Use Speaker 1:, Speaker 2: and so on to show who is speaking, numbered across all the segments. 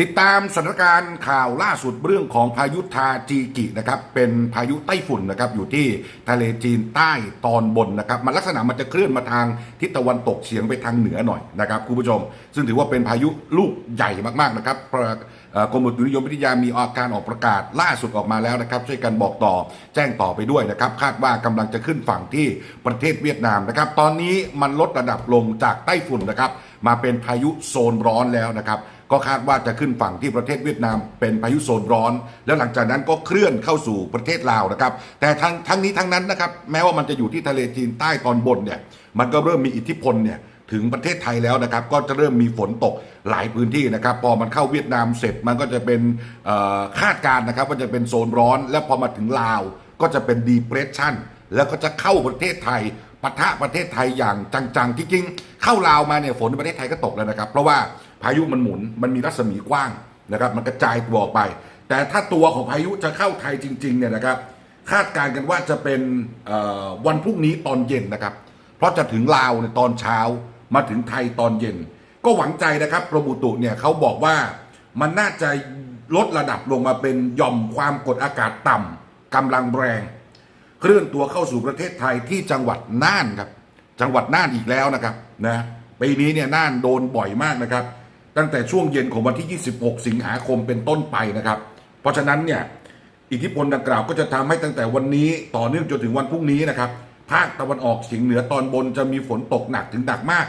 Speaker 1: ติดตามสถานการณ์ข่าวล่าสุดเรื่องของพายุทาจีกินะครับเป็นพายุไต้ฝุ่นนะครับอยู่ที่ทะเลจีนใต้ตอนบนนะครับมันลักษณะมันจะเคลื่อนมาทางทิศตะวันตกเฉียงไปทางเหนือหน่อยนะครับคุณผู้ชม ซึ่งถือว่าเป็นพายุลูกใหญ่มากๆนะครับกรมอุตุนิยมวิทยามีอาการออกประกาศล่าสุดออกมาแล้วนะครับช่วยกันบอกต่อแจ้งต่อไปด้วยนะครับ คาดว่ากำลังจะขึ้นฝั่งที่ประเทศเวียดนามนะครับ ตอนนี้มันลดระดับลงจากไต้ฝุ่นนะครับมาเป็นพายุโซนร้อนแล้วนะครับ ก็คาดว่าจะขึ้นฝั่งที่ประเทศเวียดนามเป็นพายุโซนร้อน แล้วหลังจากนั้นก็เคลื่อนเข้าสู่ประเทศลาวนะครับแต่ทั้งทั้งนี้ทั้งนั้นนะครับแม้ว่ามันจะอยู่ที่ทะเลจีนใต้ตอนบนเนี่ยมันก็เริ่มมีอิทธิพลเนี่ยถึงประเทศไทยแล้วนะครับ ก็จะเริ่มมีฝนตกหลายพื้นที่นะครับ พอมันเข้าเวียดนามเสร็จมันก็จะเป็นคาดการณ์นะครับว่าจะเป็นโซนร้อน แล้วพอมาถึงลาวก็จะเป็นดีเพรสชันแล้วก็จะเข้าประเทศไทยปะทะประเทศไทยอย่างจังๆจริงๆเข้าลาวมาเนี่ยฝนในประเทศไทยก็ตกแล้วนะครับ เพราะว่า พายุมันหมุนมันมีรัศมีกว้างนะครับมันกระจายตัวออกไป แต่ถ้าตัวของพายุจะเข้าไทยจริงๆเนี่ยนะครับคาดการณ์กันว่าจะเป็นวันพรุ่งนี้ตอนเย็นนะครับ เพราะจะถึงลาวในตอนเช้ามาถึงไทยตอนเย็น ก็หวังใจนะครับกรมอุตุเนี่ยเขาบอกว่ามันน่าจะลดระดับลงมาเป็นย่อมความกดอากาศต่ำกำลังแรง เคลื่อนตัวเข้าสู่ประเทศไทยที่จังหวัดน่านครับ จังหวัดน่านอีกแล้วนะครับนะปีนี้เนี่ยน่านโดนบ่อยมากนะครับ ตั้งแต่ช่วงเย็นของวันที่ 26 สิงหาคมเป็นต้นไปนะครับ เพราะฉะนั้นเนี่ยอิทธิพลดังกล่าวก็จะทำให้ตั้งแต่วันนี้ต่อเนื่องจนถึงวันพรุ่งนี้นะครับภาคตะวันออกเฉียงเหนือตอนบนจะมีฝนตกหนักถึงหนักมาก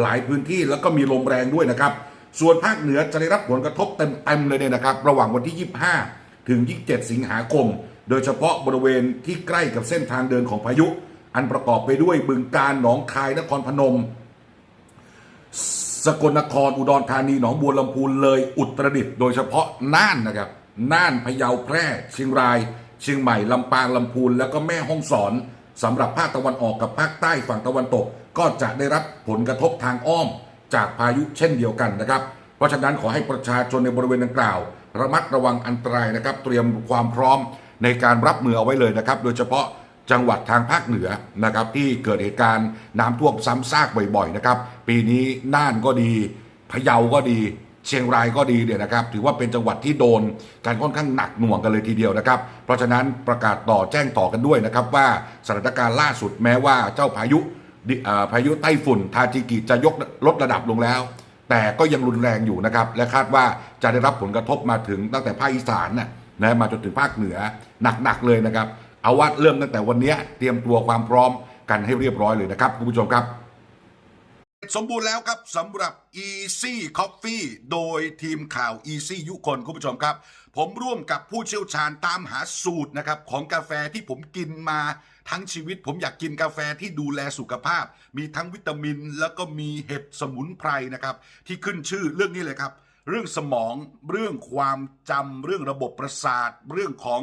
Speaker 1: หลายพื้นที่แล้วก็มีลมแรงด้วยนะครับ ส่วนภาคเหนือจะได้รับผลกระทบเต็มๆเลยเนี่ยนะครับ ระหว่างวันที่ 25 ถึง 27 สิงหาคม โดยเฉพาะบริเวณที่ใกล้กับเส้นทางเดินของพายุ อันประกอบไปด้วยบึงการหนองคายนครพนม สกลนครอุดรธานีหนองบัวลำพูนเลยอุตรดิตถ์โดยเฉพาะน่านนะครับน่านพะเยาแพร่เชียงราย เชียงใหม่ลำปางลำพูนแล้วก็แม่ฮ่องสอนสำหรับภาคตะวันออกกับภาคใต้ฝั่งตะวันตก ก็จะได้รับผลกระทบทางอ้อม จากพายุเช่นเดียวกันนะครับ เพราะฉะนั้นขอให้ประชาชนในบริเวณดังกล่าว ระมัดระวังอันตรายนะครับ เตรียมความพร้อมในการรับมือเอาไว้เลยนะครับ โดยเฉพาะ จังหวัดทางภาคเหนือนะครับที่เกิดเหตุการณ์น้ำท่วมซ้ำซากบ่อยๆนะครับปีนี้น่านก็ดีพะเยาก็ดี เชียงรายก็ดีเนี่ยนะครับ ถือว่าเป็นจังหวัดที่โดนการค่อนข้างหนักหน่วงกันเลยทีเดียวนะครับ เพราะฉะนั้นประกาศต่อแจ้งต่อกันด้วยนะครับว่าสถานการณ์ล่าสุดแม้ว่าเจ้าพายุพายุไต้ฝุ่น ทาจิกิจะยกลดระดับลงแล้ว แต่ก็ยังรุนแรงอยู่นะครับ และคาดว่าจะได้รับผลกระทบมาถึงตั้งแต่ภาคอีสานน่ะนะมาจนถึงภาคเหนือหนักๆเลยนะครับ เอาว่าเริ่มตั้งแต่วันนี้เตรียมตัวความพร้อมกันให้เรียบร้อยเลยนะครับคุณผู้ชมครับ สมบูรณ์แล้วครับสำหรับ Easy Coffee โดยทีมข่าว Easy ยุคนคุณผู้ชมครับ ผมร่วมกับผู้เชี่ยวชาญตามหาสูตรนะครับของกาแฟที่ผมกินมาทั้งชีวิตผมอยากกินกาแฟที่ดูแลสุขภาพ มีทั้งวิตามิน แล้วก็มีเห็ดสมุนไพรนะครับ ที่ขึ้นชื่อเรื่องนี้เลยครับ เรื่องสมองเรื่องความจำเรื่องระบบประสาท เรื่องของ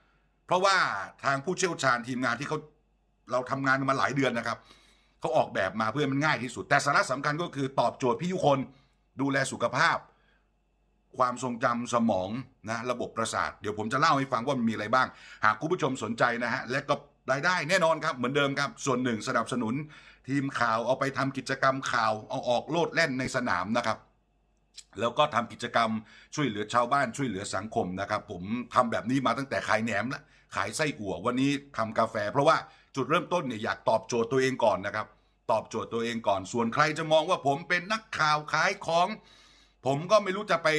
Speaker 1: เพราะว่าทางผู้เชี่ยวชาญทีมงานที่เขาเราทำงานมาหลายเดือนนะครับเขาออกแบบมาเพื่อมันง่ายที่สุด แต่สาระสำคัญก็คือตอบโจทย์พี่ยุคนดูแลสุขภาพ ความทรงจำสมองนะระบบประสาท เดี๋ยวผมจะเล่าให้ฟังว่ามันมีอะไรบ้าง หากคุณผู้ชมสนใจนะฮะและก็รายได้แน่นอนครับ เหมือนเดิมครับ ส่วนหนึ่งสนับสนุน ทีมข่าวเอาไปทำกิจกรรมข่าวเอาออกโลดแล่นในสนามนะครับ แล้วก็ทำกิจกรรมช่วยเหลือชาวบ้านช่วยเหลือสังคมนะครับ ผมทำแบบนี้มาตั้งแต่ขายแหนมและ ขายไส้อั่ววันนี้ทำกาแฟ เพราะว่าจุดเริ่มต้นเนี่ยอยากตอบโจทย์ตัวเองก่อนนะครับ ตอบโจทย์ตัวเองก่อน ส่วนใครจะมองว่าผมเป็นนักข่าวขายของ ผมก็ไม่รู้จะไป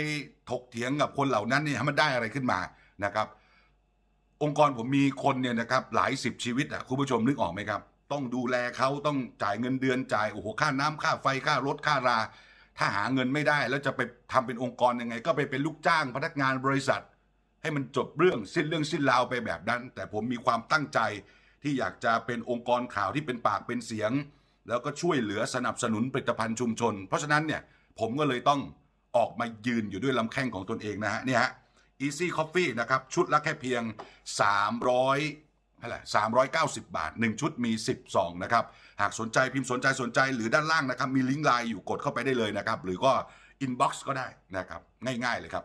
Speaker 1: ถกเถียงกับคนเหล่านั้นเนี่ยมันได้อะไรขึ้นมานะครับ องค์กรผมมีคนเนี่ยนะครับหลายสิบชีวิตอะคุณผู้ชมนึกออกไหมครับ ต้องดูแลเขาต้องจ่ายเงินเดือนจ่ายโอ้โหค่าน้ำค่าไฟค่ารถค่ารา ถ้าหาเงินไม่ได้แล้วจะไปทำเป็นองค์กรยังไง ก็ไปเป็นลูกจ้างพนักงานบริษัท ให้มันจบเรื่องสิ้นเรื่องสิ้นราวไปแบบนั้น แต่ผมมีความตั้งใจที่อยากจะเป็นองค์กรข่าวที่เป็นปากเป็นเสียง แล้วก็ช่วยเหลือสนับสนุนผลิตภัณฑ์ชุมชน เพราะฉะนั้นเนี่ยผมก็เลยต้องออกมายืนอยู่ด้วยลำแข้งของตนเองนะฮะเนี่ยฮะ Easy Coffee นะครับ ชุดละแค่เพียง 300เท่าไหร่390 บาท 1 ชุดมี 10ซองนะครับ หากสนใจพิมพ์สนใจสนใจหรือด้านล่างนะครับ มีลิงก์ไลน์อยู่กดเข้าไปได้เลยนะครับ หรือก็ inbox ก็ได้นะครับ ง่ายๆเลยครับ